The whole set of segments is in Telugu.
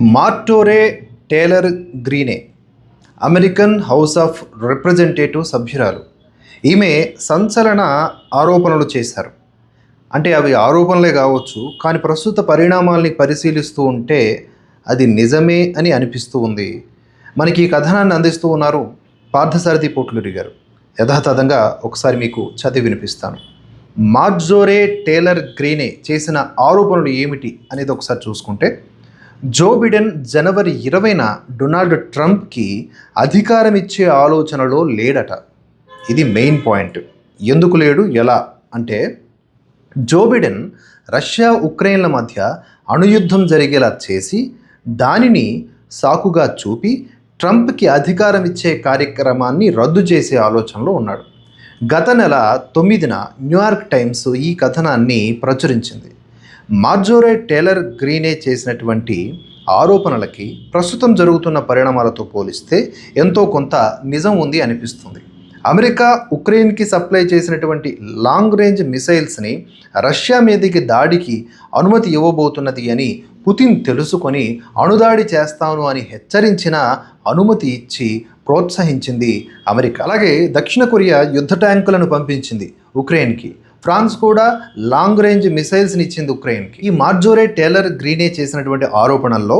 Marjorie Taylor Greene American house of representative సభ్యురాలు. ఈమె సంచలన ఆరోపణలు చేశారు. అంటే అవి ఆరోపణలే కావచ్చు కానీ ప్రస్తుత పరిణామాల్ని పరిశీలిస్తూ ఉంటే అది నిజమే అని అనిపిస్తూ ఉంది. మనకి ఈ కథనాన్ని అందిస్తూ ఉన్నారు పార్థసారథి పోట్లూరి గారు. యథాతథంగా ఒకసారి మీకు చదివి వినిపిస్తాను. మార్జోరే టేలర్ గ్రీనే చేసిన ఆరోపణలు ఏమిటి అనేది ఒకసారి చూసుకుంటే జో బిడెన్ జనవరి ఇరవైన డొనాల్డ్ ట్రంప్కి అధికారం ఇచ్చే ఆలోచనలో లేడట. ఇది మెయిన్ పాయింట్. ఎందుకు లేడు? ఎలా? అంటే జో బిడెన్ రష్యా ఉక్రెయిన్ల మధ్య అణుయుద్ధం జరిగేలా చేసి దానిని సాకుగా చూపి ట్రంప్కి అధికారం ఇచ్చే కార్యక్రమాన్ని రద్దు చేసే ఆలోచనలో ఉన్నాడు. గత నెల తొమ్మిదిన న్యూయార్క్ టైమ్స్ ఈ కథనాన్ని ప్రచురించింది. మార్జోరే టేలర్ గ్రీనే చేసినటువంటి ఆరోపణలకి ప్రస్తుతం జరుగుతున్న పరిణామాలతో పోలిస్తే ఎంతో కొంత నిజం ఉంది అనిపిస్తుంది. అమెరికా ఉక్రెయిన్కి సప్లై చేసినటువంటి లాంగ్ రేంజ్ మిసైల్స్ని రష్యా మీదకి దాడికి అనుమతి ఇవ్వబోతున్నది అని పుతిన్ తెలుసుకొని అణుదాడి చేస్తాను అని హెచ్చరించిన అనుమతి ఇచ్చి ప్రోత్సహించింది అమెరికా. అలాగే దక్షిణ కొరియా యుద్ధ ట్యాంకులను పంపించింది ఉక్రెయిన్కి. ఫ్రాన్స్ కూడా లాంగ్ రేంజ్ మిసైల్స్ని ఇచ్చింది ఉక్రెయిన్కి. ఈ మార్జోరే టేలర్ గ్రీనే చేసినటువంటి ఆరోపణల్లో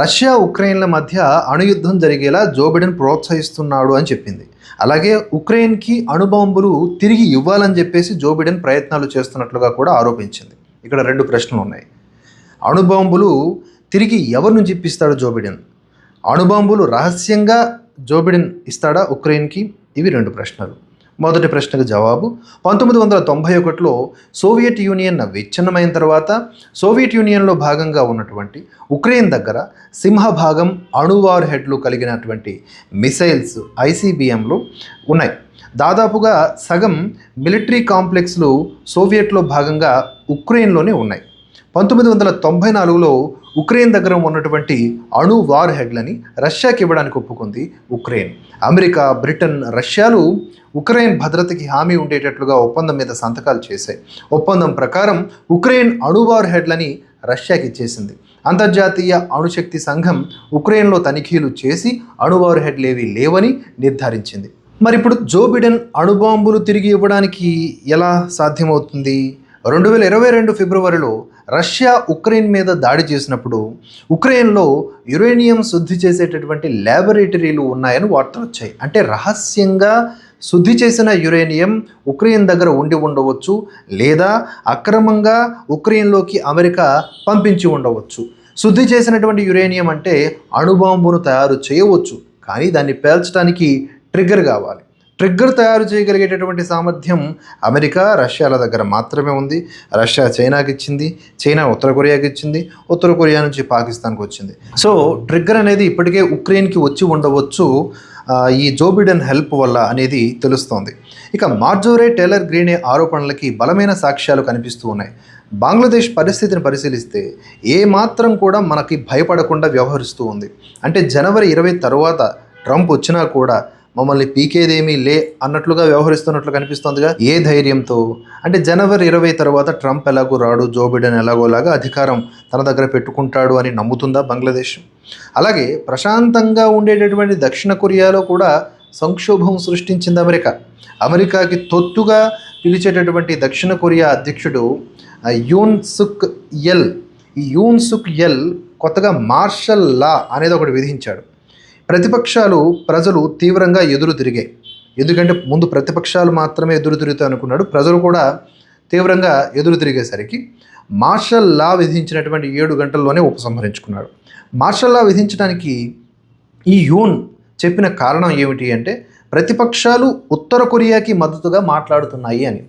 రష్యా ఉక్రెయిన్ల మధ్య అణుయుద్ధం జరిగేలా జో బిడెన్ ప్రోత్సహిస్తున్నాడు అని చెప్పింది. అలాగే ఉక్రెయిన్కి అణుబాంబులు తిరిగి ఇవ్వాలని చెప్పేసి జో బిడెన్ ప్రయత్నాలు చేస్తున్నట్లుగా కూడా ఆరోపించింది. ఇక్కడ రెండు ప్రశ్నలు ఉన్నాయి. అణుబాంబులు తిరిగి ఎవరి నుంచి ఇప్పిస్తాడు జో బిడెన్? అణుబాంబులు రహస్యంగా జో బిడెన్ ఇస్తాడా ఉక్రెయిన్కి? ఇవి రెండు ప్రశ్నలు. మొదటి ప్రశ్నకు జవాబు. పంతొమ్మిది వందల తొంభై ఒకటిలో సోవియట్ యూనియన్ విచ్ఛిన్నమైన తర్వాత సోవియట్ యూనియన్లో భాగంగా ఉన్నటువంటి ఉక్రెయిన్ దగ్గర సింహభాగం అణువార్ హెడ్లు కలిగినటువంటి మిసైల్స్ ఐసీబీఎంలు ఉన్నాయి. దాదాపుగా సగం మిలిటరీ కాంప్లెక్స్లు సోవియట్లో భాగంగా ఉక్రెయిన్లోనే ఉన్నాయి. పంతొమ్మిది వందల తొంభై నాలుగులో ఉక్రెయిన్ దగ్గర ఉన్నటువంటి అణు వార్ హెడ్లని రష్యాకి ఇవ్వడానికి ఒప్పుకుంది ఉక్రెయిన్. అమెరికా బ్రిటన్ రష్యాలు ఉక్రెయిన్ భద్రతకి హామీ ఉండేటట్లుగా ఒప్పందం మీద సంతకాలు చేశాయి. ఒప్పందం ప్రకారం ఉక్రెయిన్ అణు వార్ హెడ్లని రష్యాకి ఇచ్చేసింది. అంతర్జాతీయ అణుశక్తి సంఘం ఉక్రెయిన్లో తనిఖీలు చేసి అణువార్ హెడ్లు ఏవి లేవని నిర్ధారించింది. మరి ఇప్పుడు జో బిడెన్ అణుబాంబులు తిరిగి ఇవ్వడానికి ఎలా సాధ్యమవుతుంది? రెండు వేల ఇరవై రెండు ఫిబ్రవరిలో రష్యా ఉక్రెయిన్ మీద దాడి చేసినప్పుడు ఉక్రెయిన్లో యురేనియం శుద్ధి చేసేటటువంటి ల్యాబొరేటరీలు ఉన్నాయని వార్తలు వచ్చాయి. అంటే రహస్యంగా శుద్ధి చేసిన యురేనియం ఉక్రెయిన్ దగ్గర ఉండి ఉండవచ్చు లేదా అక్రమంగా ఉక్రెయిన్లోకి అమెరికా పంపించి ఉండవచ్చు. శుద్ధి చేసినటువంటి యురేనియం అంటే అణుబాంబును తయారు చేయవచ్చు. కానీ దాన్ని పేల్చడానికి ట్రిగ్గర్ కావాలి. ట్రిగ్గర్ తయారు చేయగలిగేటటువంటి సామర్థ్యం అమెరికా రష్యాల దగ్గర మాత్రమే ఉంది. రష్యా చైనాకి ఇచ్చింది చైనా ఉత్తర కొరియాకి ఇచ్చింది ఉత్తర కొరియా నుంచి పాకిస్తాన్కి వచ్చింది. సో ట్రిగ్గర్ అనేది ఇప్పటికే ఉక్రెయిన్కి వచ్చి ఉండవచ్చు. ఈ జో బిడెన్ హెల్ప్ వల్ల అనేది తెలుస్తోంది. ఇక మార్జోరే టేలర్ గ్రీనే ఆరోపణలకి బలమైన సాక్ష్యాలు కనిపిస్తూ ఉన్నాయి. బంగ్లాదేశ్ పరిస్థితిని పరిశీలిస్తే ఏమాత్రం కూడా మనకి భయపడకుండా వ్యవహరిస్తూ ఉంది. అంటే జనవరి ఇరవై తర్వాత ట్రంప్ వచ్చినా కూడా మమ్మల్ని పీకేదేమీ లే అన్నట్లుగా వ్యవహరిస్తున్నట్లు కనిపిస్తోందిగా. ఏ ధైర్యంతో? అంటే జనవరి ఇరవై తర్వాత ట్రంప్ ఎలాగో రాడు జో బిడెన్ ఎలాగోలాగా అధికారం తన దగ్గర పెట్టుకుంటాడు అని నమ్ముతుందా బంగ్లాదేశ్? అలాగే ప్రశాంతంగా ఉండేటటువంటి దక్షిణ కొరియాలో కూడా సంక్షోభం సృష్టించింది అమెరికా. అమెరికాకి తొత్తుగా పిలిచేటటువంటి దక్షిణ కొరియా అధ్యక్షుడు యూన్ సుక్ ఎల్. ఈ యూన్ సుక్ ఎల్ కొత్తగా మార్షల్ లా అనేది ఒకటి విధించాడు. ప్రతిపక్షాలు ప్రజలు తీవ్రంగా ఎదురు తిరిగాయి. ఎందుకంటే ముందు ప్రతిపక్షాలు మాత్రమే ఎదురు తిరుగుతాయి అనుకున్నాడు. ప్రజలు కూడా తీవ్రంగా ఎదురు తిరిగేసరికి మార్షల్ లా విధించినటువంటి ఏడు గంటల్లోనే ఉపసంహరించుకున్నాడు. మార్షల్ లా విధించడానికి ఈ యూన్ చెప్పిన కారణం ఏమిటి అంటే ప్రతిపక్షాలు ఉత్తర కొరియాకి మద్దతుగా మాట్లాడుతున్నాయి అని.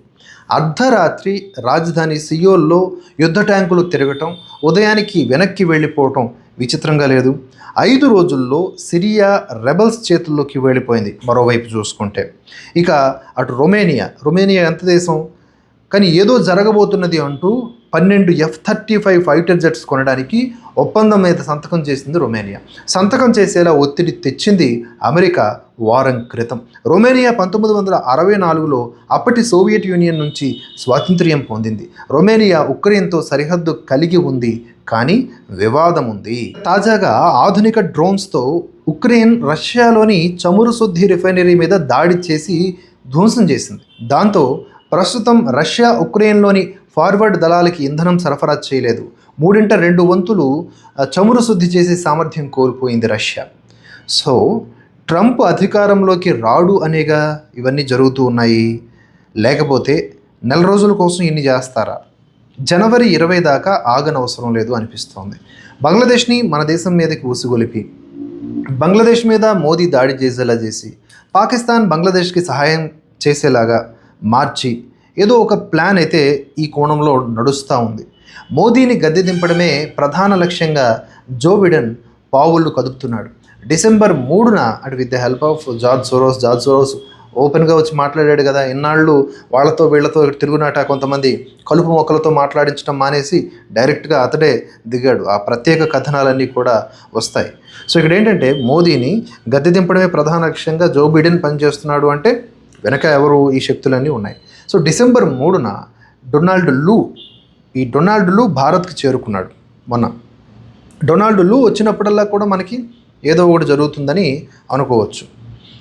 అర్ధరాత్రి రాజధాని సియోల్లో యుద్ధ ట్యాంకులు తిరగటం ఉదయానికి వెనక్కి వెళ్ళిపోవటం విచిత్రంగా లేదు. ఐదు రోజుల్లో సిరియా రెబల్స్ చేతుల్లోకి వెళ్ళిపోయింది మరోవైపు చూసుకుంటే. ఇక అటు రొమేనియా రొమేనియా ఎంత దేశం? కానీ ఏదో జరగబోతున్నది అంటూ పన్నెండు F thirty five fighter jets కొనడానికి ఒప్పందం మీద సంతకం చేసింది రొమేనియా. సంతకం చేసేలా ఒత్తిడి తెచ్చింది అమెరికా వారం క్రితం. రొమేనియా పంతొమ్మిది వందల అరవై నాలుగులో అప్పటి సోవియట్ యూనియన్ నుంచి స్వాతంత్ర్యం పొందింది. రొమేనియా ఉక్రెయిన్తో సరిహద్దు కలిగి ఉంది కానీ వివాదం ఉంది తాజాగా ఆధునిక డ్రోన్స్తో ఉక్రెయిన్ రష్యాలోని చమురు శుద్ధి రిఫైనరీ మీద దాడి చేసి ధ్వంసం చేసింది. దాంతో ప్రస్తుతం రష్యా ఉక్రెయిన్లోని ఫార్వర్డ్ దళాలకి ఇంధనం సరఫరా చేయలేదు. మూడింట రెండు వంతులు చమురు శుద్ధి చేసే సామర్థ్యం కోల్పోయింది రష్యా. సో ట్రంప్ అధికారంలోకి రాడు అనేగా ఇవన్నీ జరుగుతూ ఉన్నాయి. లేకపోతే నెల రోజుల కోసం ఇన్ని చేస్తారా? జనవరి ఇరవై దాకా ఆగనవసరం లేదు అనిపిస్తోంది. బంగ్లాదేశ్ని మన దేశం మీదకి ఊసిగొలిపి బంగ్లాదేశ్ మీద మోదీ దాడి చేసేలా చేసి పాకిస్తాన్ బంగ్లాదేశ్కి సహాయం చేసేలాగా మార్చి ఏదో ఒక ప్లాన్ అయితే ఈ కోణంలో నడుస్తూ ఉంది. మోదీని గద్దె దింపడమే ప్రధాన లక్ష్యంగా జో బిడెన్ పావులు కదుపుతున్నాడు. డిసెంబర్ మూడున అటు with the help of George Soros George Soros ఓపెన్గా వచ్చి మాట్లాడాడు కదా ఇన్నాళ్ళు వాళ్ళతో వీళ్ళతో తిరుగునాట కొంతమంది కలుపు మొక్కలతో మాట్లాడించడం మానేసి డైరెక్ట్గా అతడే దిగాడు. ఆ ప్రత్యేక కథనాలన్నీ కూడా వస్తాయి. సో ఇక్కడ ఏంటంటే మోదీని గద్దె దింపడమే ప్రధాన లక్ష్యంగా జో బిడెన్ పనిచేస్తున్నాడు అంటే వెనక ఎవరు ఈ శక్తులన్నీ ఉన్నాయి. సో డిసెంబర్ మూడున డొనాల్డ్ లూ ఈ డొనాల్డ్ లూ భారత్కి చేరుకున్నాడు మొన్న. డొనాల్డ్ లూ వచ్చినప్పుడల్లా కూడా మనకి ఏదో ఒకటి జరుగుతుందని అనుకోవచ్చు.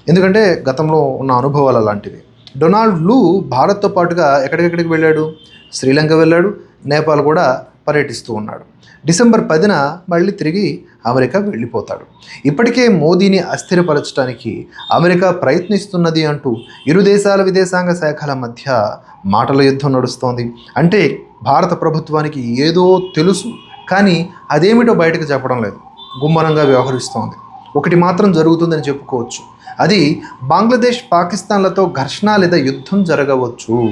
ఎందుకంటే గతంలో ఉన్న అనుభవాలు అలాంటివి. డొనాల్డ్ లూ భారత్తో పాటుగా ఎక్కడికెక్కడికి వెళ్ళాడు? శ్రీలంక వెళ్ళాడు. నేపాల్ కూడా పర్యటిస్తూ ఉన్నాడు. డిసెంబర్ పదిన మళ్ళీ తిరిగి అమెరికా వెళ్ళిపోతాడు. ఇప్పటికే మోదీని అస్థిరపరచడానికి అమెరికా ప్రయత్నిస్తున్నది అంటూ ఇరు దేశాల విదేశాంగ శాఖల మధ్య మాటల యుద్ధం నడుస్తోంది. అంటే భారత ప్రభుత్వానికి ఏదో తెలుసు కానీ అదేమిటో బయటకు చెప్పడం లేదు. గుమ్మనంగా వ్యవహరిస్తోంది. ఒకటి మాత్రం జరుగుతుందని చెప్పుకోవచ్చు. అది బంగ్లాదేశ్ పాకిస్తాన్లతో ఘర్షణ లేదా యుద్ధం జరగవచ్చు.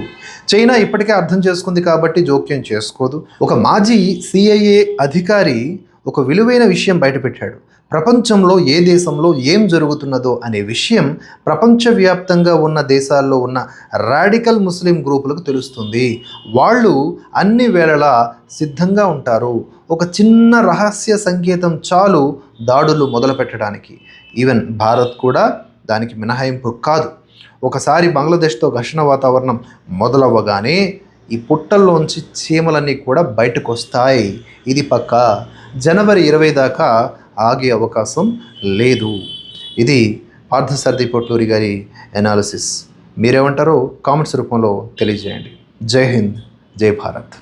చైనా ఇప్పటికే అర్థం చేసుకుంది కాబట్టి జోక్యం చేసుకోదు. ఒక మాజీ సిఐఏ అధికారి ఒక విలువైన విషయం బయటపెట్టాడు. ప్రపంచంలో ఏ దేశంలో ఏం జరుగుతున్నదో అనే విషయం ప్రపంచవ్యాప్తంగా ఉన్న దేశాల్లో ఉన్న రాడికల్ ముస్లిం గ్రూపులకు తెలుస్తుంది. వాళ్ళు అన్ని వేళలా సిద్ధంగా ఉంటారు. ఒక చిన్న రహస్య సంకేతం చాలు దాడులు మొదలు పెట్టడానికి ఈవెన్ భారత్ కూడా దానికి మినహాయింపు కాదు. ఒకసారి బంగ్లాదేశ్తో ఘర్షణ వాతావరణం మొదలవ్వగానే ఈ పుట్టల్లోంచి చీమలన్నీ కూడా బయటకు వస్తాయి ఇది పక్క జనవరి ఇరవై దాకా ఆగే అవకాశం లేదు. ఇది పార్థసారథి పొట్లూరి గారి ఎనాలిసిస్ మీరేమంటారో కామెంట్స్ రూపంలో తెలియజేయండి. జై హింద్ జై భారత్.